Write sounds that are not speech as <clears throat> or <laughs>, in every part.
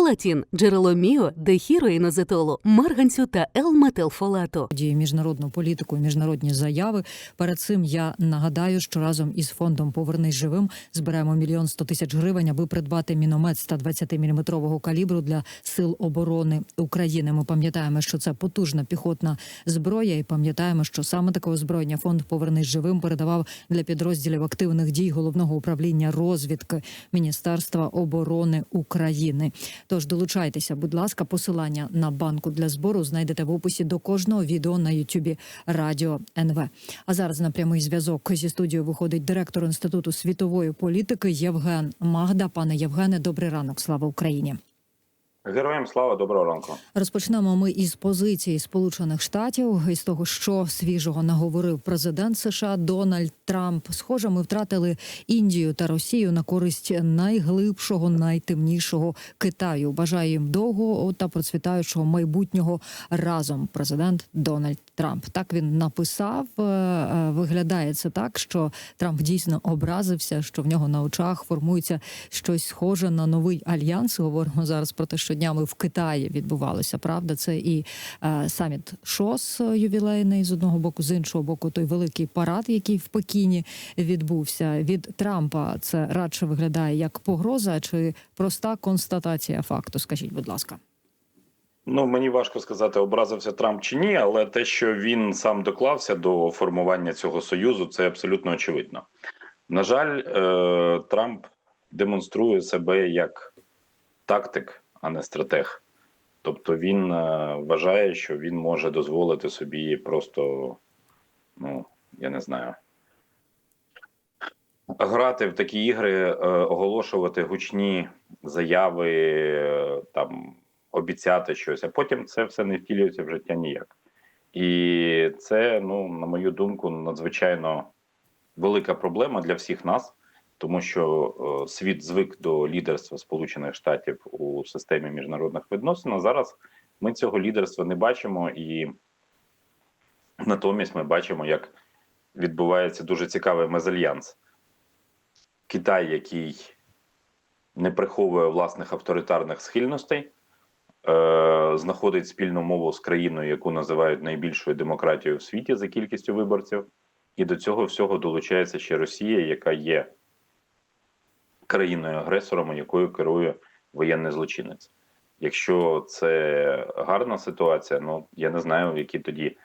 Фолатін – джерело міо, дехіроїнозетолу, марганцю та Л-метилфолату. діє міжнародну політику міжнародні заяви. Перед цим я нагадаю, що разом із фондом Повернись живим збираємо мільйон сто тисяч гривень, аби придбати міномет 120 мм калібру для сил оборони України. Ми пам'ятаємо, що це потужна піхотна зброя, і пам'ятаємо, що саме таке озброєння фонд Повернись живим передавав для підрозділів активних дій головного управління розвідки Міністерства оборони України. Тож долучайтеся, будь ласка, посилання на банку для збору знайдете в описі до кожного відео на Ютубі Радіо НВ. А зараз на прямий зв'язок зі студією виходить директор інституту світової політики Євген Магда. Пане Євгене, добрий ранок. Слава Україні. Героям слава доброго ранку. Розпочнемо ми із позиції Сполучених Штатів із того, що свіжого наговорив президент США Дональд Трамп. Схоже, ми втратили Індію та Росію на користь найглибшого, найтемнішого Китаю. Бажаю їм довгого та процвітаючого майбутнього разом. Президент Дональд Трамп. Так він написав. Е, е, Виглядає це так, що Трамп дійсно образився, що в нього на очах формується щось схоже на новий альянс. Говоримо зараз про те, що днями в Китаї відбувалося. Правда, це і е, саміт ШОС ювілейний з одного боку, з іншого боку, той великий парад, який в Пекіні відбувся. Від Трампа це радше виглядає як погроза чи проста констатація факту. Скажіть, будь ласка. Ну мені важко сказати, образився Трамп чи ні, але те, що він сам доклався до формування цього союзу, це абсолютно очевидно. На жаль, е, Трамп демонструє себе як тактик, а не стратег. Тобто він е, вважає, що він може дозволити собі просто, ну я не знаю, грати в такі ігри, е, оголошувати гучні заяви, там обіцяти щось, а потім це все не втілюється в життя ніяк. І це, ну, на мою думку, надзвичайно велика проблема для всіх нас, тому що е, світ звик до лідерства Сполучених Штатів у системі міжнародних відносин. А зараз ми цього лідерства не бачимо, і натомість ми бачимо, як відбувається дуже цікавий мезальянс. Китай, який не приховує власних авторитарних схильностей, знаходить спільну мову з країною, яку називають найбільшою демократією в світі за кількістю виборців, і до цього всього долучається ще Росія, яка є країною-агресором, якою керує воєнний злочинець. Якщо це гарна ситуація, ну я не знаю, які тоді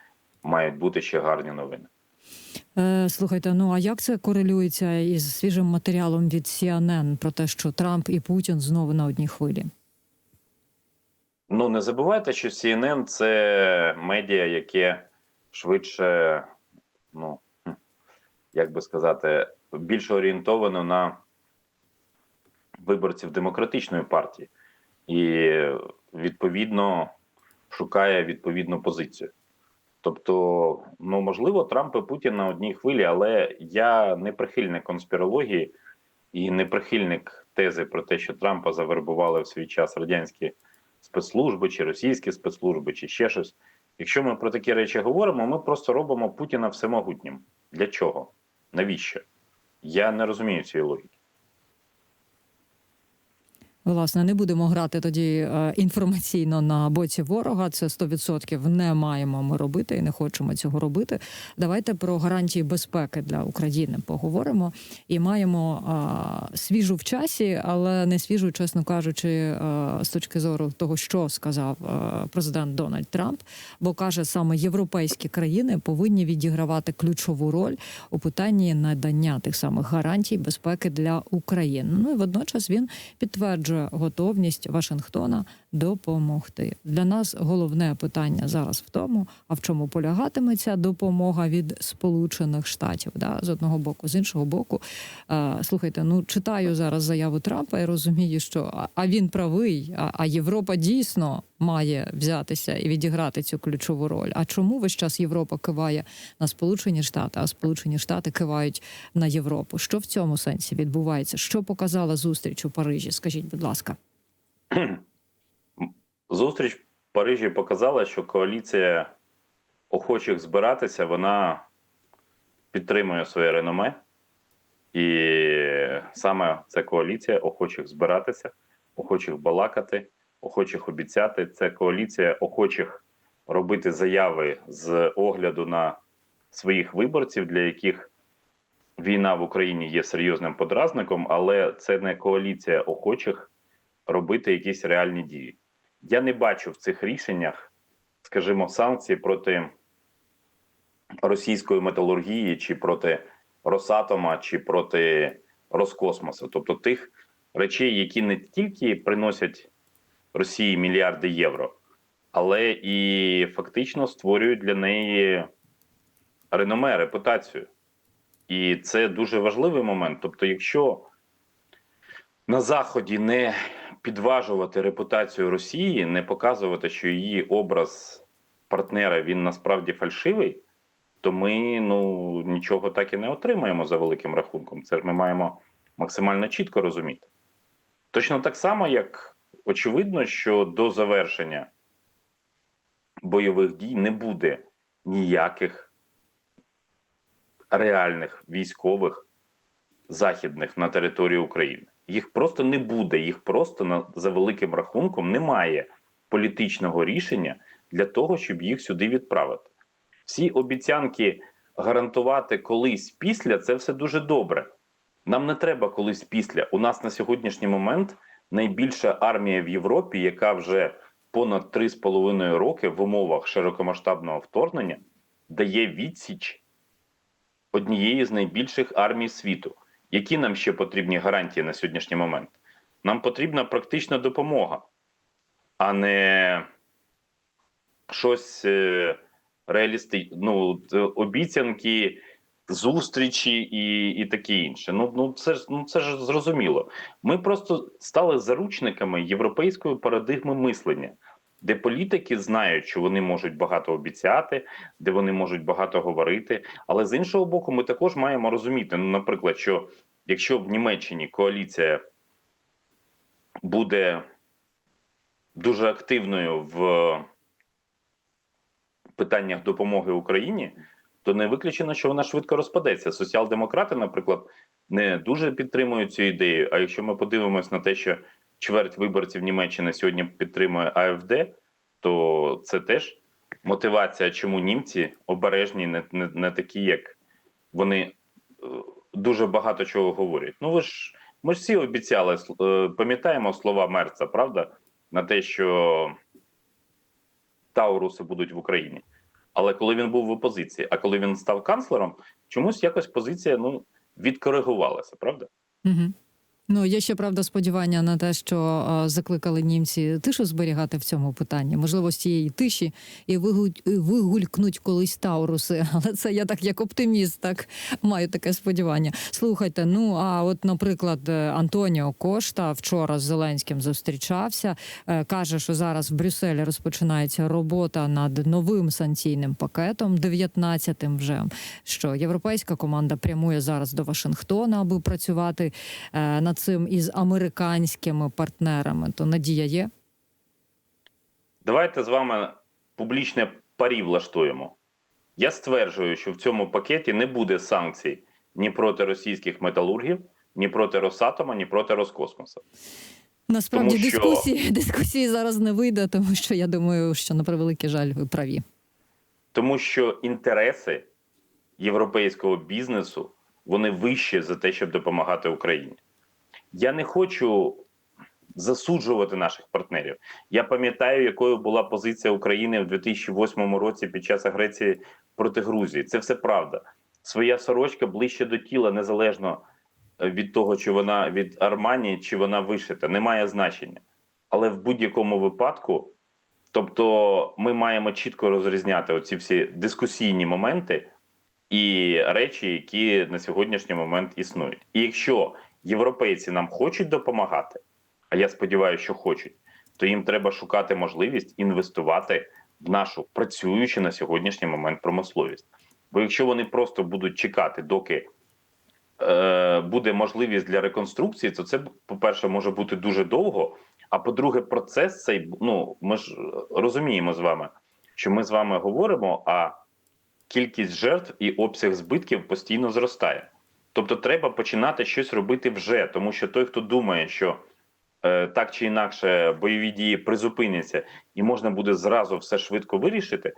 мають бути ще гарні новини. Е, слухайте, ну а як це корелюється із свіжим матеріалом від CNN про те, що Трамп і Путін знову на одній хвилі? Ну не забувайте, що CNN – це медіа, яке швидше, ну як би сказати, більше орієнтовано на виборців демократичної партії і відповідно шукає відповідну позицію. Тобто, ну можливо, Трамп і Путін на одній хвилі, але я не прихильник конспірології і не прихильник тези про те, що Трампа завербували в свій час радянські спецслужби чи російські спецслужби, чи ще щось. Якщо ми про такі речі говоримо, ми просто робимо Путіна всемогутнім. Для чого? Навіщо? Я не розумію цієї логіки. Власне, не будемо грати тоді е, інформаційно на боці ворога. Це 100% не маємо ми робити і не хочемо цього робити. Давайте про гарантії безпеки для України поговоримо. І маємо е, свіжу в часі, але не свіжу, чесно кажучи, е, з точки зору того, що сказав е, президент Дональд Трамп. Бо каже, саме європейські країни повинні відігравати ключову роль у питанні надання тих самих гарантій безпеки для України. Ну і водночас він підтверджує готовність Вашингтона допомогти. Для нас головне питання зараз в тому, а в чому полягатиме ця допомога від Сполучених Штатів. Да? З одного боку, з іншого боку, е, слухайте, ну читаю зараз заяву Трампа і розумію, що а- а він правий, а, а Європа дійсно має взятися і відіграти цю ключову роль. А чому весь час Європа киває на Сполучені Штати, а Сполучені Штати кивають на Європу? Що в цьому сенсі відбувається? Що показала зустріч у Парижі? Скажіть, будь ласка. <clears throat> Зустріч в Парижі показала, що коаліція охочих збиратися, вона підтримує своє реноме. І саме ця коаліція охочих збиратися, охочих балакати, охочих обіцяти, це коаліція охочих робити заяви з огляду на своїх виборців, для яких війна в Україні є серйозним подразником, але це не коаліція охочих робити якісь реальні дії. Я не бачу в цих рішеннях, скажімо, санкцій проти російської металургії чи проти Росатома, чи проти Роскосмосу, тобто тих речей, які не тільки приносять Росії мільярди євро, але і фактично створюють для неї реноме, репутацію. І це дуже важливий момент. Тобто, якщо на Заході не підважувати репутацію Росії, не показувати, що її образ партнера він насправді фальшивий, то ми ну нічого так і не отримаємо за великим рахунком. Це ж ми маємо максимально чітко розуміти. Точно так само, як очевидно, що до завершення бойових дій не буде ніяких реальних військових західних на території України. Їх просто не буде, їх просто на за великим рахунком немає політичного рішення для того, щоб їх сюди відправити. Всі обіцянки гарантувати колись після це все дуже добре. Нам не треба колись після. У нас на сьогоднішній момент найбільша армія в Європі, яка вже понад 3,5 роки в умовах широкомасштабного вторгнення дає відсіч однієї з найбільших армій світу. Які нам ще потрібні гарантії на сьогоднішній момент? Нам потрібна практична допомога, а не щось е, реалісти... ну, обіцянки, зустрічі і, і таке інше. Ну, ну, це ну це ж зрозуміло. Ми просто стали заручниками європейської парадигми мислення, де політики знають, що вони можуть багато обіцяти, де вони можуть багато говорити. Але з іншого боку, ми також маємо розуміти, ну, наприклад, що якщо в Німеччині коаліція буде дуже активною в питаннях допомоги Україні, то не виключено, що вона швидко розпадеться. Соціал-демократи, наприклад, не дуже підтримують цю ідею. А якщо ми подивимось на те, що чверть виборців Німеччини сьогодні підтримує АФД, то це теж мотивація, чому німці обережні, не, не, не такі, як вони е, дуже багато чого говорять. Ну ви ж ми ж всі обіцяли, е, пам'ятаємо слова Мерца, правда, на те, що Тауруси будуть в Україні. Але коли він був в опозиції, а коли він став канцлером, чомусь якось позиція ну відкоригувалася, правда? Угу. Ну є ще правда сподівання на те, що е, закликали німці тишу зберігати в цьому питанні. Можливо, з цієї тиші і вигулькнуть колись тауруси. <laughs> Але це я так як оптиміст, так маю таке сподівання. Слухайте, ну а от, наприклад, е, Антоніо Кошта вчора з Зеленським зустрічався. е, каже, що зараз в Брюсселі розпочинається робота над новим санкційним пакетом, 19-тим вже. Що європейська команда прямує зараз до Вашингтона, аби працювати над цим із американськими партнерами. То надія є. Давайте з вами публічне парі влаштуємо. Я стверджую, що в цьому пакеті не буде санкцій ні проти російських металургів, ні проти Росатома, ні проти Роскосмоса. Насправді Тому що- дискусії <laughs> дискусії зараз не вийде, тому що я думаю, що на превеликий жаль ви праві. Тому що інтереси європейського бізнесу вони вищі за те, щоб допомагати Україні. Я не хочу засуджувати наших партнерів. Я пам'ятаю, якою була позиція України в 2008 році під час агресії проти Грузії. Це все правда. Своя сорочка ближче до тіла, незалежно е, від того, чи вона від Армані, чи вона вишита, не має значення. Але в будь-якому випадку, тобто, ми маємо чітко розрізняти оці всі дискусійні моменти і речі, які на сьогоднішній момент існують. І якщо європейці нам хочуть допомагати, а я сподіваюся, що хочуть, то їм треба шукати можливість інвестувати в нашу працюючу на сьогоднішній момент промисловість. Бо якщо вони просто будуть чекати, доки е, буде можливість для реконструкції, то це, по-перше, може бути дуже довго. А по-друге, процес цей ну ми ж розуміємо з вами, що ми з вами говоримо, а кількість жертв і обсяг збитків постійно зростає. Тобто, треба починати щось робити вже, тому що той, хто думає, що е, так чи інакше бойові дії призупиняться, і можна буде зразу все швидко вирішити.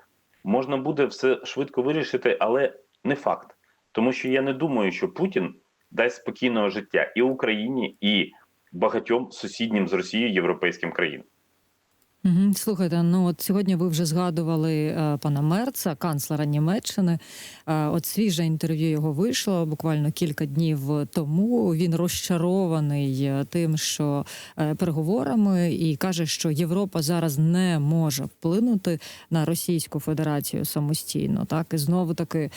Можна буде все швидко вирішити, але не факт. Тому що я не думаю, що Путін дасть спокійного життя і Україні, і багатьом сусіднім з Росією європейським країнам. Угу. Слухайте, ну от сьогодні ви вже згадували е, пана Мерца, канцлера Німеччини. Е, от свіже інтерв'ю його вийшло буквально кілька днів тому. Він розчарований е, тим, що переговорами, і каже, що Європа зараз не може вплинути на Російську Федерацію самостійно. Так і знову таки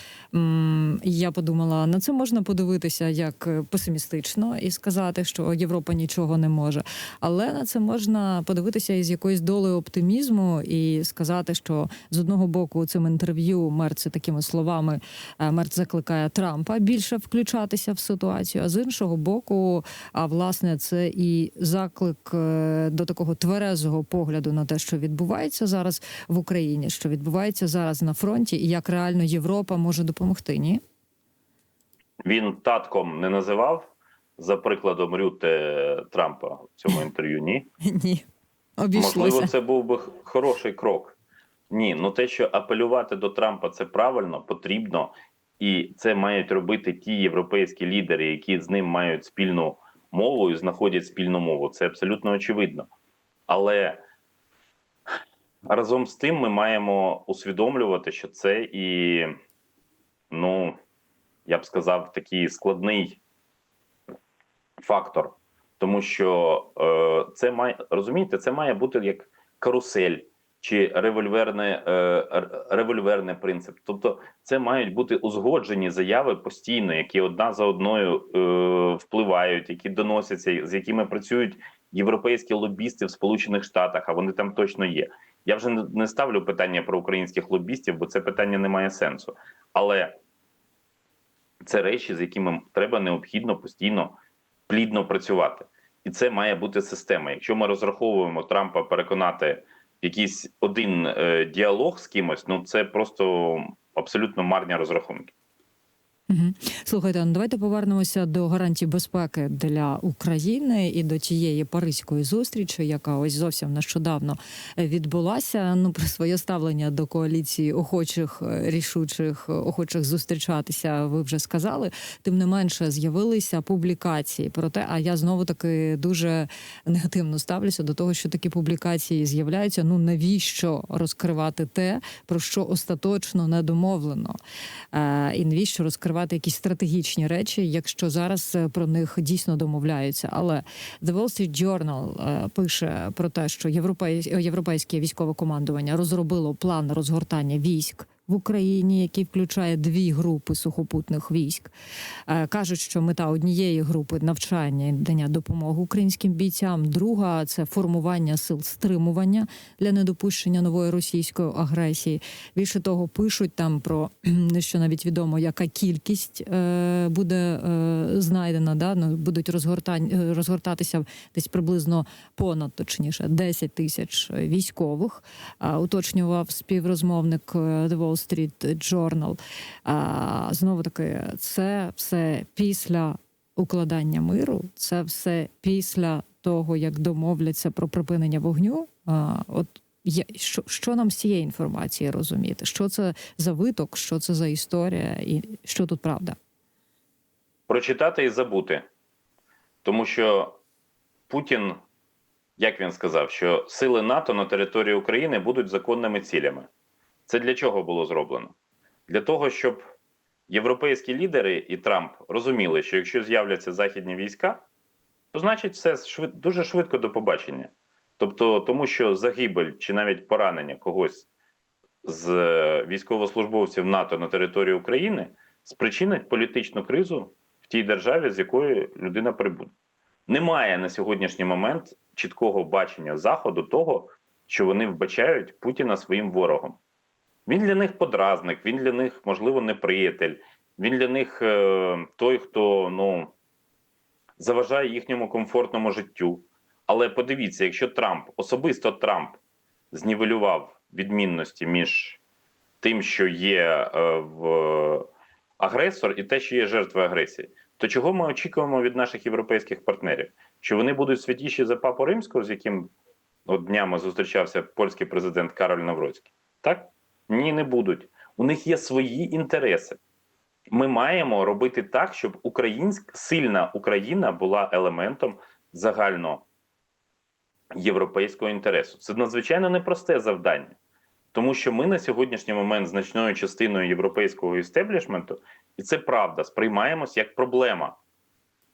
я подумала, на це можна подивитися як песимістично і сказати, що Європа нічого не може. Але на це можна подивитися із якоюсь долею оптимізму і сказати, що з одного боку цим інтерв'ю Мерц такими словами е, Мерц закликає Трампа більше включатися в ситуацію. А з іншого боку, а власне це і заклик е, до такого тверезого погляду на те, що відбувається зараз в Україні, що відбувається зараз на фронті, і як реально Європа може допомогти. Ні, Він татком не називав за прикладом Рюте Трампа в цьому інтерв'ю. Ні. <laughs> ні, Можливо, це був би хороший крок. Ні, ну те, що апелювати до Трампа, це правильно, потрібно, і це мають робити ті європейські лідери, які з ним мають спільну мову і знаходять спільну мову. Це абсолютно очевидно. Але разом з тим ми маємо усвідомлювати, що це і, ну, я б сказав, такий складний фактор. Тому що е, це має розумієте, це має бути як карусель чи револьверне, е, револьверний принцип. Тобто, це мають бути узгоджені заяви постійно, які одна за одною е, впливають, які доносяться, з якими працюють європейські лобісти в Сполучених Штатах. А вони там точно є. Я вже не ставлю питання про українських лобістів, бо це питання не має сенсу. Але це речі, з якими треба необхідно постійно плідно працювати. І це має бути система. Якщо ми розраховуємо Трампа переконати якийсь один е, діалог з кимось, ну це просто абсолютно марні розрахунки. Угу. Слухайте, ну давайте повернемося до гарантій безпеки для України і до тієї паризької зустрічі, яка ось зовсім нещодавно відбулася. Ну про своє ставлення до коаліції охочих е, рішучих е, охочих зустрічатися. Ви вже сказали. Тим не менше, з'явилися публікації про те. А я знову таки дуже негативно ставлюся до того, що такі публікації з'являються. Ну навіщо розкривати те, про що остаточно не домовлено? Е, і навіщо розкривати якісь стратегічні речі, якщо зараз е, про них дійсно домовляються. Але The Wall Street Journal е, пише про те, що європей... європейське військове командування розробило план розгортання військ. В Україні, який включає дві групи сухопутних військ, Е, кажуть, що мета однієї групи навчання і надання допомоги українським бійцям. Друга це формування сил стримування для недопущення нової російської агресії. Більше того, пишуть там про <clears throat> що навіть відомо, яка кількість е, буде е, знайдена. Да? Ну, будуть розгортань, розгортатися десь приблизно понад точніше 10 тисяч військових. Уточнював співрозмовник The Wall Street Journal. Знову таки, це все після укладання миру, це все після того, як домовляться про припинення вогню. От я, що, що нам з цієї інформації розуміти? Що це за виток, що це за історія, і що тут правда? Прочитати і забути. Тому що Путін, як він сказав, що сили НАТО на території України будуть законними цілями. Це для чого було зроблено? Для того, щоб європейські лідери і Трамп розуміли, що якщо з'являться західні війська, то значить все швид, дуже швидко до побачення. Тобто, тому що загибель чи навіть поранення когось з е, військовослужбовців НАТО на території України спричинить політичну кризу в тій державі, з якої людина прибуде. Немає на сьогоднішній момент чіткого бачення Заходу того, що вони вбачають Путіна своїм ворогом. Він для них подразник, він для них, можливо, неприятель, він для них е, той, хто ну, заважає їхньому комфортному життю. Але подивіться, якщо Трамп, особисто Трамп, знівелював відмінності між тим, що є е, в агресор, і те, що є жертва агресії, То чого ми очікуємо від наших європейських партнерів? Що вони будуть святіші за папу римського, з яким от днями зустрічався польський президент Кароль Навроцький? Так? Ні, не будуть. У них є свої інтереси. Ми маємо робити так, щоб українська сильна Україна була елементом загального європейського інтересу. Це надзвичайно непросте завдання, тому що ми на сьогоднішній момент значною частиною європейського істеблішменту, і це правда, сприймаємось як проблема.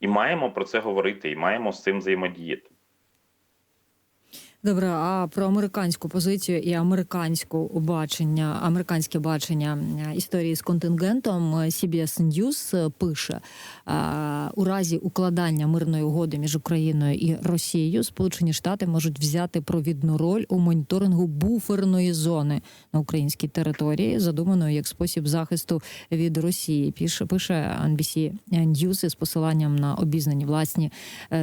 І маємо про це говорити, і маємо з цим взаємодіяти. Добре, а про американську позицію і американську бачення, американське бачення е, історії з контингентом е, CBS News пише е, у разі укладання мирної угоди між Україною і Росією, Сполучені Штати можуть взяти провідну роль у моніторингу буферної зони на українській території, задуманої як спосіб захисту від Росії. Пише пише NBC News із посиланням на обізнані власні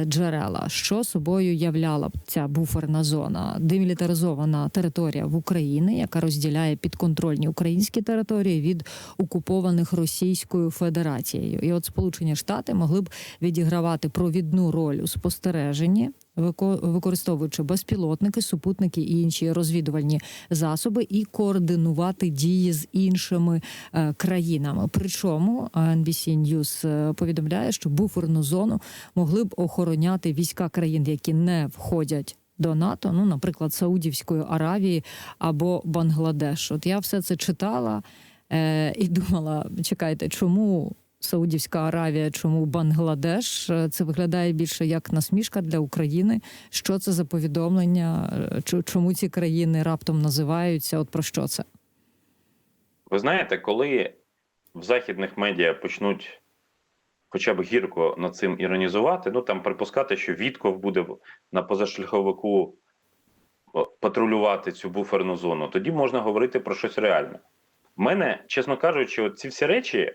джерела. Що собою являла ця буферна зона? Демілітаризована територія в Україні, яка розділяє підконтрольні українські території від окупованих Російською Федерацією. І от Сполучені Штати могли б відігравати провідну роль у спостереженні. вико- Використовуючи безпілотники, супутники і інші розвідувальні засоби, і координувати дії з іншими е, країнами. Причому е, NBC News е, повідомляє, що буферну зону могли б охороняти війська країн, які не входять до НАТО, ну, наприклад, Саудівської Аравії або Бангладеш. От я все це читала е, і думала: чекайте, чому Саудівська Аравія, чому Бангладеш? Е, Це виглядає більше як насмішка для України. Що це за повідомлення? Е, Чому ці країни раптом називаються? От про що це? Ви знаєте, коли в західних медіа почнуть хоча б гірко над цим іронізувати, ну там припускати, що Вітков буде на позашляховику патрулювати цю буферну зону, тоді можна говорити про щось реальне. У мене, чесно кажучи, ці всі речі,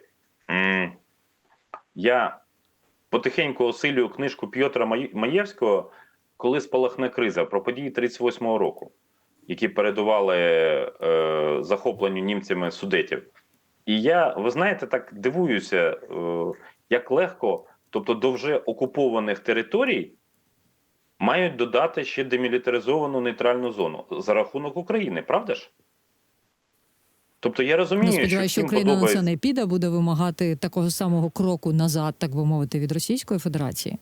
я потихеньку осилюю книжку П'єтра Маєвського, коли спалахне криза про події 38-го року, які передували е, захопленню німцями судетів. І я, ви знаєте, так дивуюся, е, як легко, тобто до вже окупованих територій, мають додати ще демілітаризовану нейтральну зону за рахунок України, правда ж? Тобто я розумію, Ну, що що Україна на це не піде, буде вимагати такого самого кроку назад, так би мовити, від Російської Федерації.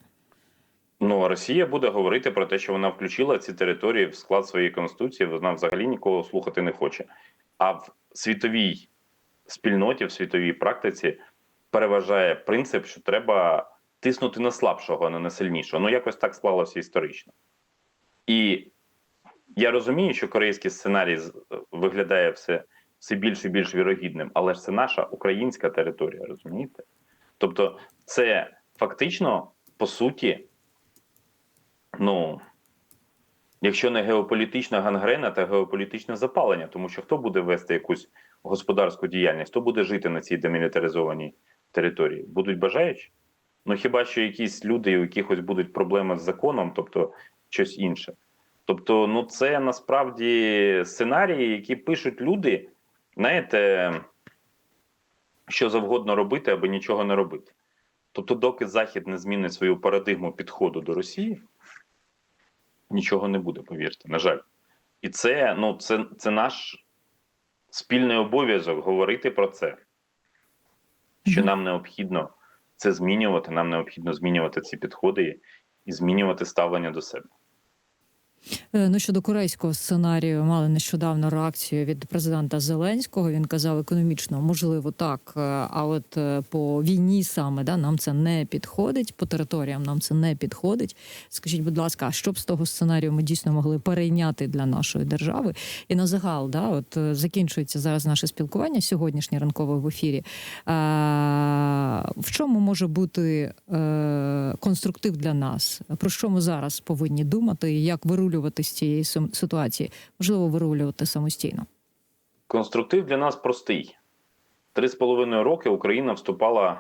Ну, а Росія буде говорити про те, що вона включила ці території в склад своєї конституції. Вона взагалі нікого слухати не хоче. А в світовій спільноті, в світовій практиці переважає принцип, що треба тиснути на слабшого, а не на сильнішого. Ну, якось так склалося історично. І я розумію, що корейський сценарій виглядає все, все більш і більш вірогідним, але ж це наша українська територія, розумієте? Тобто, це фактично по суті ну, якщо не геополітична гангрена, то геополітичне запалення, тому що хто буде вести якусь господарську діяльність, хто буде жити на цій демілітаризованій території? Будуть бажаючі? Ну хіба що якісь люди, у якихось будуть проблеми з законом, тобто щось інше. Тобто, ну це насправді сценарії, які пишуть люди, знаєте, що завгодно робити, аби нічого не робити. Тобто, доки Захід не змінить свою парадигму підходу до Росії, нічого не буде, повірте, на жаль. І це, ну, це, це наш спільний обов'язок говорити про це. Що нам необхідно це змінювати, нам необхідно змінювати ці підходи і змінювати ставлення до себе. Е, Ну щодо корейського сценарію, мали нещодавно реакцію від президента Зеленського. Він казав, економічно можливо так, е, а от е, по війні саме да нам це не підходить. По територіям нам це не підходить. Скажіть, будь ласка, а що б з того сценарію ми дійсно могли перейняти для нашої держави? І на загал, да, от закінчується зараз наше спілкування сьогоднішнє ранкове в ефірі. А, в чому може бути конструктив для нас? Про що ми зараз повинні думати, як вирулювати з цієї ситуації? Можливо, вирулювати самостійно. Конструктив для нас простий. Три з половиною роки Україна вступала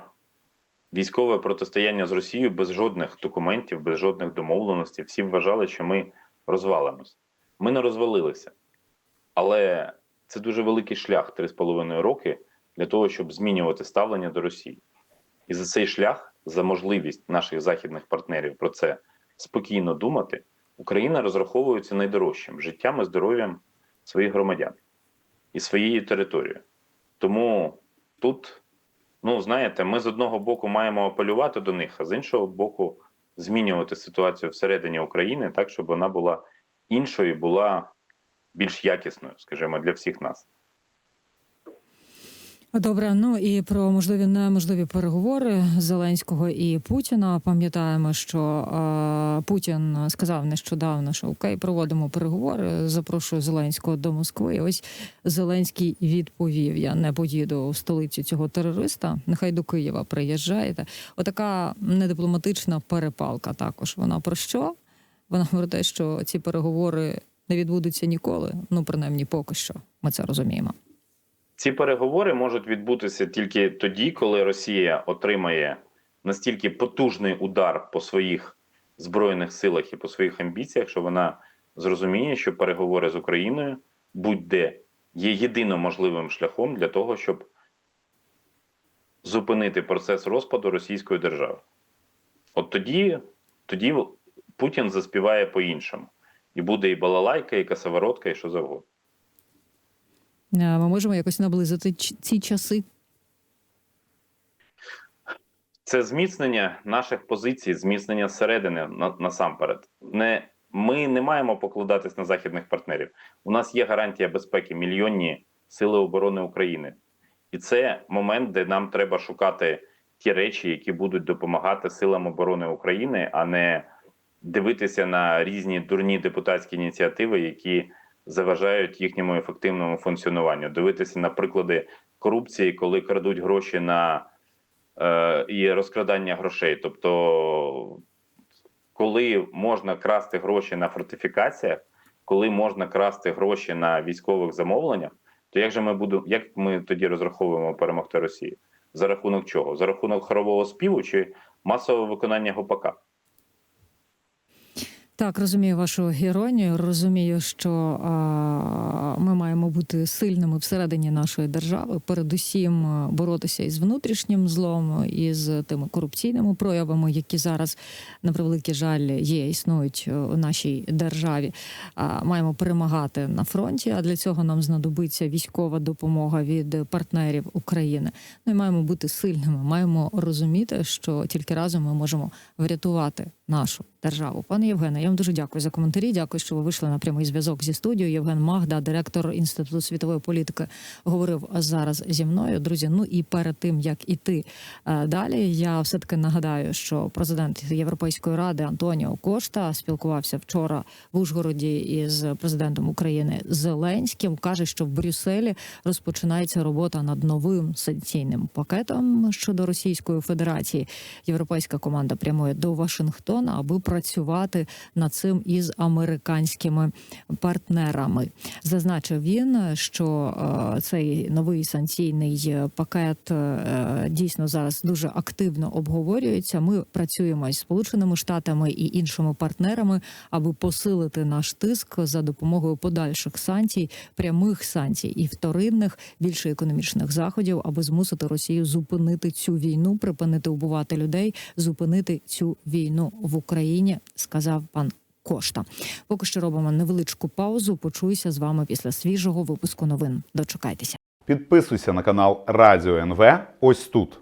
в військове протистояння з Росією без жодних документів, без жодних домовленостей. Всі вважали, що ми розвалимось. Ми не розвалилися. Але це дуже великий шлях три з половиною роки для того, щоб змінювати ставлення до Росії. І за цей шлях за можливість наших західних партнерів про це спокійно думати, Україна розраховується найдорожчим життям і здоров'ям своїх громадян і своєю територією. Тому тут, ну знаєте, ми з одного боку маємо апелювати до них, а з іншого боку, змінювати ситуацію всередині України так, щоб вона була іншою, була більш якісною, скажімо, для всіх нас. Добре, ну і про можливі неможливі переговори Зеленського і Путіна. Пам'ятаємо, що е, Путін сказав нещодавно, що окей, проводимо переговори. Запрошую Зеленського до Москви. Ось Зеленський відповів: Я не поїду в столицю цього терориста. Нехай до Києва приїжджаєте. Отака недипломатична перепалка. Також вона про що? Вона про те, що ці переговори не відбудуться ніколи. Ну принаймні, поки що ми це розуміємо. Ці переговори можуть відбутися тільки тоді, коли Росія отримає настільки потужний удар по своїх збройних силах і по своїх амбіціях, що вона зрозуміє, що переговори з Україною будь-де є єдиним можливим шляхом для того, щоб зупинити процес розпаду Російської держави. От тоді, тоді Путін заспіває по-іншому. І буде і балалайка, і касаворотка, і що завгодно. Е, Ми можемо якось наблизити ці часи. це зміцнення наших позицій, зміцнення зсередини на, насамперед. Не ми не маємо покладатись на західних партнерів. У нас є гарантія безпеки, мільйонні сили оборони України, і це момент, де нам треба шукати ті речі, які будуть допомагати силам оборони України, а не дивитися на різні дурні депутатські ініціативи, які заважають їхньому ефективному функціонуванню. Дивитися на приклади корупції, коли крадуть гроші на е, і розкрадання грошей. Тобто, коли можна красти гроші на фортифікаціях, коли можна красти гроші на військових замовленнях, то як же ми будемо, як ми тоді розраховуємо перемогти Росію? За рахунок чого? За рахунок хорового співу чи масового виконання гопака? Так, розумію вашу іронію. Розумію, що а, ми маємо бути сильними всередині нашої держави, передусім боротися із внутрішнім злом, із тими корупційними проявами, які зараз на превеликий жаль є, існують е, у нашій державі. А, маємо перемагати на фронті. А для цього нам знадобиться військова допомога від партнерів України. Ну і маємо бути сильними. Маємо розуміти, що тільки разом ми можемо врятувати нашу державу. Пане Євгене, я вам дуже дякую за коментарі. Дякую, що ви вийшли на прямий зв'язок зі студією. Євген Магда, директор інституту світової політики, говорив зараз зі мною. Друзі, ну і перед тим як іти е, далі, я все таки нагадаю, що президент Європейської ради Антоніо Кошта спілкувався вчора в Ужгороді із президентом України Зеленським. каже, що в Брюсселі розпочинається робота над новим санкційним пакетом щодо Російської Федерації. Європейська команда прямує до Вашингтона, аби працювати над цим із американськими партнерами. Зазначив він, що е, цей новий санкційний пакет е, дійсно зараз дуже активно обговорюється. Ми працюємо із Сполученими Штатами і іншими партнерами, аби посилити наш тиск за допомогою подальших санкцій, прямих санкцій і вторинних більше економічних заходів, аби змусити Росію зупинити цю війну, припинити убивати людей, зупинити цю війну в Україні, сказав пан. Кошта, поки що робимо невеличку паузу. Почуюся з вами після свіжого випуску новин. Дочекайтеся. Підписуйся на канал Радіо НВ ось тут.